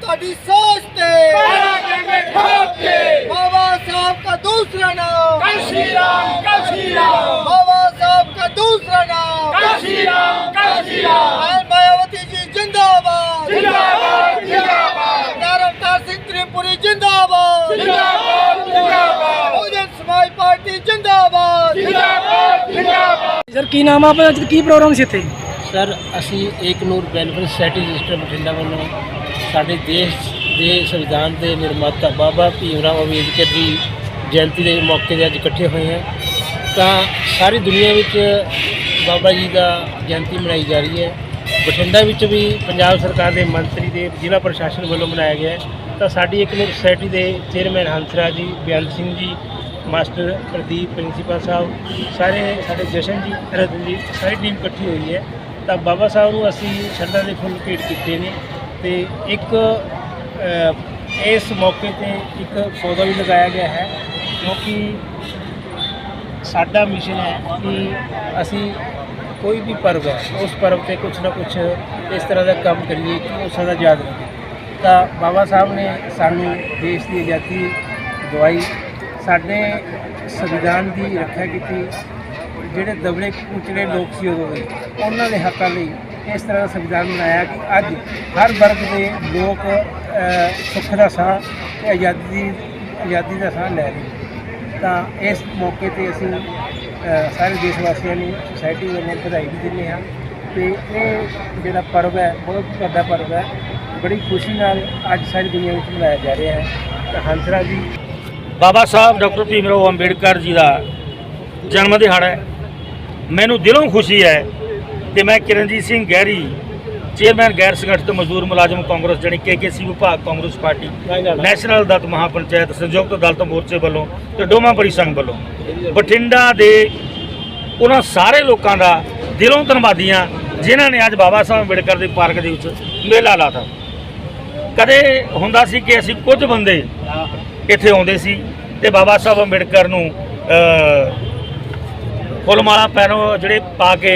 ਤੁਹਾਡੀ ਸੋਚ ਤੇ। ਕਰਾਂਗੇ ਠੋਕ ਕੇ ਬਾਬਾ ਸਾਹਿਬ ਦਾ ਦੂਸਰਾ ਨਾਮ। ਕਾਸ਼ੀ ਰਾਮ ਕਾਸ਼ੀ ਰਾਮ ਬਾਬਾ ਸਾਹਿਬ ਦਾ ਦੂਸਰਾ ਨਾਮ। ਕਾਸ਼ੀ ਰਾਮ ਕਾਸ਼ੀ ਰਾਮ ਆਲ ਮਾਇਆਵਤੀ ਜੀ ਜਿੰਦਾਬਾਦ। ਜਿੰਦਾਬਾਦ ਜਿੰਦਾਬਾਦ। ਨਰਮਤਾ ਸਿੰਘ ਤ੍ਰਿਪੁਰੀ ਜਿੰਦਾਬਾਦ। ਜਿੰਦਾਬਾਦ ਜਿੰਦਾਬਾਦ। ਬਹੁਜਨ ਸਮਾਜ ਪਾਰਟੀ ਜਿੰਦਾਬਾਦ। ਜਿੰਦਾਬਾਦ ਜਿੰਦਾਬਾਦ। ਸਰ ਕੀ ਨਾਮ ਆ ਆਪਣਾ? ਕੀ ਪ੍ਰੋਗਰਾਮ ਸੀ ਇੱਥੇ? ਸਰ ਅਸੀਂ ਇੱਕ Noor welfare society register Bathinda ਵੱਲੋਂ ਸਾਡੇ ਦੇਸ਼ ਦੇ ਸੰਵਿਧਾਨ ਦੇ ਨਿਰਮਾਤਾ ਬਾਬਾ ਭੀਮ ਰਾਓ ਅੰਬੇਦਕਰ ਦੀ ਜਯੰਤੀ ਦੇ ਮੌਕੇ ਤੇ ਅੱਜ ਇਕੱਠੇ ਹੋਏ ਹਾਂ ਤਾਂ ਸਾਰੀ ਦੁਨੀਆ ਵਿੱਚ ਬਾਬਾ ਜੀ ਦਾ ਜਯੰਤੀ ਮਨਾਈ ਜਾ ਰਹੀ ਹੈ। ਬਠਿੰਡਾ ਵਿੱਚ ਵੀ ਪੰਜਾਬ ਸਰਕਾਰ ਦੇ ਮੰਤਰੀ ਦੇ ਜ਼ਿਲ੍ਹਾ ਪ੍ਰਸ਼ਾਸਨ ਵੱਲੋਂ ਮਨਾਇਆ ਗਿਆ ਤਾਂ ਸਾਡੀ ਇੱਕ ਨੂਰ ਸੋਸਾਇਟੀ ਦੇ ਚੇਅਰਮੈਨ ਹੰਸਰਾਜ ਜੀ ਬਿਆਨ ਸਿੰਘ ਜੀ, ਮਾਸਟਰ ਪ੍ਰਦੀਪ ਪ੍ਰਿੰਸੀਪਲ ਸਾਹਿਬ, ਸਾਰੇ ਸਾਡੇ ਜਸ਼ਨ ਜੀ ਰਤਨ ਜੀ, ਸਾਰੀ ਟੀਮ ਇਕੱਠੀ ਹੋਈ ਹੈ। ਤਾਂ ਬਾਬਾ ਸਾਹਿਬ ਨੂੰ ਅਸੀਂ ਸ਼ਰਧਾ ਦੇ ਫੁੱਲ ਭੇਟ ਕੀਤੇ ਨੇ। ਤੇ ਇੱਕ ਇਸ ਮੌਕੇ ਤੇ ਇੱਕ ਪੌਦਾ ਵੀ ਲਗਾਇਆ ਗਿਆ ਹੈ, ਕਿਉਂਕਿ ਸਾਡਾ ਮਿਸ਼ਨ ਹੈ ਕਿ ਅਸੀਂ ਕੋਈ ਵੀ ਪਰਵ ਹੈ, ਉਸ ਪਰਵ ਤੇ ਕੁਝ ਨਾ ਕੁਝ ਇਸ ਤਰ੍ਹਾਂ ਦਾ ਕੰਮ ਕਰੀਏ ਕਿ ਉਹ ਸਦਾ ਯਾਦ ਰਹੇ ਤਾਂ ਬਾਬਾ ਸਾਹਿਬ ਨੇ ਸਾਨੂੰ ਦੇਸ਼ ਦੀ ਆਜ਼ਾਦੀ ਦਵਾਈ, ਸਾਡੇ ਸੰਵਿਧਾਨ ਦੀ ਰੱਖਿਆ ਕੀਤੀ, ਜਿਹੜੇ ਦਬਲੇ ਕੁਚਲੇ ਲੋਕ ਸੀ ਉਦੋਂ ਦੇ, ਉਹਨਾਂ ਦੇ ਹੱਕਾਂ ਲਈ ਇਸ ਤਰ੍ਹਾਂ ਦਾ ਸੰਵਿਧਾਨ ਬਣਾਇਆ ਕਿ ਅੱਜ ਹਰ ਵਰਗ ਦੇ ਲੋਕ ਸੁੱਖ ਦਾ ਸਾਹ ਤੇ ਆਜ਼ਾਦੀ ਦੀ ਆਜ਼ਾਦੀ ਦਾ ਸਾਹ ਲੈ ਰਹੇ ਤਾਂ ਇਸ ਮੌਕੇ ਤੇ ਅਸੀਂ ਸਾਰੇ ਦੇਸ਼ ਵਾਸੀਆਂ ਨੂੰ ਸੁਸਾਇਟੀ ਵੱਲੋਂ ਵਧਾਈ ਵੀ ਦਿੰਦੇ ਹਾਂ ਤੇ ਇਹ ਜਿਹੜਾ ਪਰਵ ਹੈ, ਬਹੁਤ ਵੱਡਾ ਪਰਵ ਹੈ, ਬੜੀ ਖੁਸ਼ੀ ਨਾਲ ਅੱਜ ਸਾਰੀ ਦੁਨੀਆ ਵਿੱਚ ਮਨਾਇਆ ਜਾ ਰਿਹਾ ਹੈ। ਤਾਂ ਹੰਸਰਾ ਜੀ। ਬਾਬਾ ਸਾਹਿਬ, ਡਾਕਟਰ ਭੀਮ ਰਾਓ ਅੰਬੇਡਕਰ ਜੀ ਦਾ ਜਨਮ ਦਿਹਾੜਾ ਹੈ। ਮੈਨੂੰ ਦਿਲੋਂ ਖੁਸ਼ੀ ਹੈ ਕਿ ਮੈਂ ਕਿਰਨਜੀਤ ਸਿੰਘ ਗਹਿਰੀ ਚੇਅਰਮੈਨ ਗੈਰ ਸੰਗਠਿਤ ਮਜ਼ਦੂਰ ਮੁਲਾਜ਼ਮ ਕਾਂਗਰਸ ਜਾਣੀ ਕੇਕੇਸੀ ਵਿਭਾਗ ਕਾਂਗਰਸ ਪਾਰਟੀ ਨੈਸ਼ਨਲ ਦਲ ਮਹਾਪੰਚਾਇਤ ਸੰਯੁਕਤ ਦਲ ਮੋਰਚੇ ਵੱਲੋਂ ਤੇ ਡੋਮਾ ਪਰੀ ਸੰਘ ਵੱਲੋਂ ਬਠਿੰਡਾ ਦੇ ਉਹਨਾਂ ਸਾਰੇ ਲੋਕਾਂ ਦਾ ਦਿਲੋਂ ਧੰਨਵਾਦੀ ਹਾਂ ਜਿਨ੍ਹਾਂ ਨੇ ਅੱਜ ਬਾਬਾ ਸਾਹਿਬ ਅੰਬੇਡਕਰ ਦੇ ਪਾਰਕ ਦੇ ਵਿੱਚ ਮੇਲਾ ਲਾਤਾ। ਕਦੇ ਹੁੰਦਾ ਸੀ ਕਿ ਅਸੀਂ ਕੁਝ ਬੰਦੇ ਇੱਥੇ ਆਉਂਦੇ ਸੀ ਤੇ ਬਾਬਾ ਸਾਹਿਬ ਅੰਬੇਡਕਰ ਨੂੰ ਫੁੱਲ ਮਾਲਾ ਪੈਰੋਂ ਜਿਹੜੇ ਪਾ ਕੇ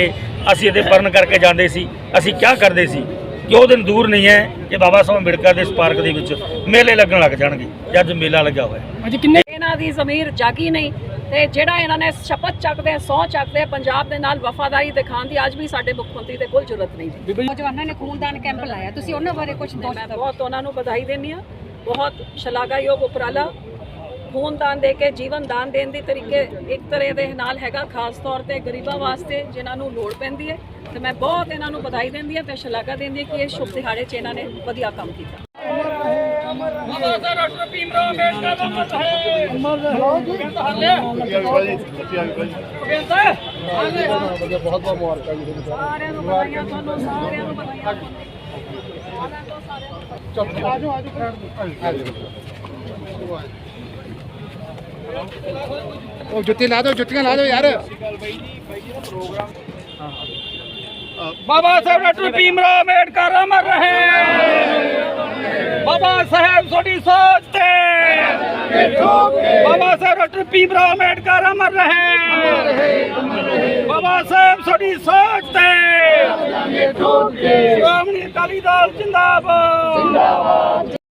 ਅਸੀਂ ਇਹਦੇ ਪਰਨ ਕਰਕੇ ਜਾਂਦੇ ਸੀ। ਅਸੀਂ ਕੀ ਕਰਦੇ ਸੀ? ਕਿ ਉਹ ਦਿਨ ਦੂਰ ਨਹੀਂ ਹੈ ਕਿ ਬਾਬਾ ਸਾਹਿਬ ਅੰਬੇਡਕਰ ਦੇ ਇਸ ਪਾਰਕ ਦੇ ਵਿੱਚ ਮੇਲੇ ਲੱਗਣ ਲੱਗ ਜਾਣਗੇ ਤੇ ਅੱਜ ਮੇਲਾ ਲੱਗਾ ਹੋਇਆ ਹੈ। ਅੱਜ ਕਿੰਨੇ ਇਹਨਾਂ ਦੀ ਜ਼ਮੀਰ ਜਾਗੀ ਨਹੀਂ ਤੇ ਜਿਹੜਾ ਇਹਨਾਂ ਨੇ ਸ਼ਪਥ ਚੱਕਦੇ ਸਹੁੰ ਚੱਕਦੇ ਪੰਜਾਬ ਦੇ ਨਾਲ ਵਫਾਦਾਰੀ ਦਿਖਾਉਣ ਦੀ ਅੱਜ ਵੀ ਸਾਡੇ ਮੁੱਖ ਮੰਤਰੀ ਦੇ ਕੋਲ ਜ਼ਰੂਰਤ ਨਹੀਂ ਜੀ। ਨੌਜਵਾਨਾਂ ਨੇ ਖੂਨਦਾਨ ਕੈਂਪ ਲਾਇਆ। ਤੁਸੀਂ ਉਹਨਾਂ ਬਾਰੇ ਕੁਝ ਮੈਂ ਬਹੁਤ ਉਹਨਾਂ ਨੂੰ ਵਧਾਈ ਦਿੰਦੀ ਹਾਂ। ਬਹੁਤ ਸ਼ਲਾਘਾਯੋਗ ਉਪਰਾਲਾ ਖੂਨਦਾਨ ਦੇ ਕੇ ਜੀਵਨ ਦਾਨ ਦੇਣ ਦੀ ਤਰੀਕੇ ਇੱਕ ਤਰ੍ਹਾਂ ਦੇ ਨਾਲ ਹੈਗਾ ਖਾਸ ਤੌਰ ਤੇ ਗਰੀਬਾਂ ਵਾਸਤੇ ਜਿਨ੍ਹਾਂ ਨੂੰ ਲੋੜ ਪੈਂਦੀ ਹੈ। ਤੇ ਮੈਂ ਬਹੁਤ ਇਹਨਾਂ ਨੂੰ ਵਧਾਈ ਦਿੰਦੀ ਹਾਂ ਤੇ ਸ਼ਲਾਘਾ ਦਿੰਦੀ ਹਾਂ ਕਿ ਇਹ ਸ਼ੁਭ ਦਿਹਾੜੇ 'ਚ ਇਹਨਾਂ ਨੇ ਵਧੀਆ ਕੰਮ ਕੀਤਾ। ਸਾਰਿਆਂ ਨੂੰ ਵਧਾਈਆਂ ਤੁਹਾਨੂੰ ਸਾਰਿਆਂ ਨੂੰ ਵਧਾਈਆਂ। ਉਹ ਜੁੱਤੀ ਲਾ ਦਿਓ ਜੁੱਤੀਆਂ ਲਾ ਦਿਓ ਯਾਰ ਬਾਬਾ ਸਾਹਿਬ ਡਾਕਟਰ ਭੀਮ ਰਾਓ ਅੰਬੇਡਕਰ ਅਮਰ ਰਹੇ ਬਾਬਾ ਸਾਹਿਬ ਤੁਹਾਡੀ ਸੋਚ ਤੇ ਬਾਬਾ ਸਾਹਿਬ ਡਾਕਟਰ ਭੀਮ ਰਾਓ ਅੰਬੇਡਕਰ ਅਮਰ ਰਹੇ ਬਾਬਾ ਸਾਹਿਬ ਤੁਹਾਡੀ ਸੋਚ ਤੇ ਸ਼੍ਰੋਮਣੀ ਅਕਾਲੀ ਦਲ ਜਿੰਦਾਬਾਦ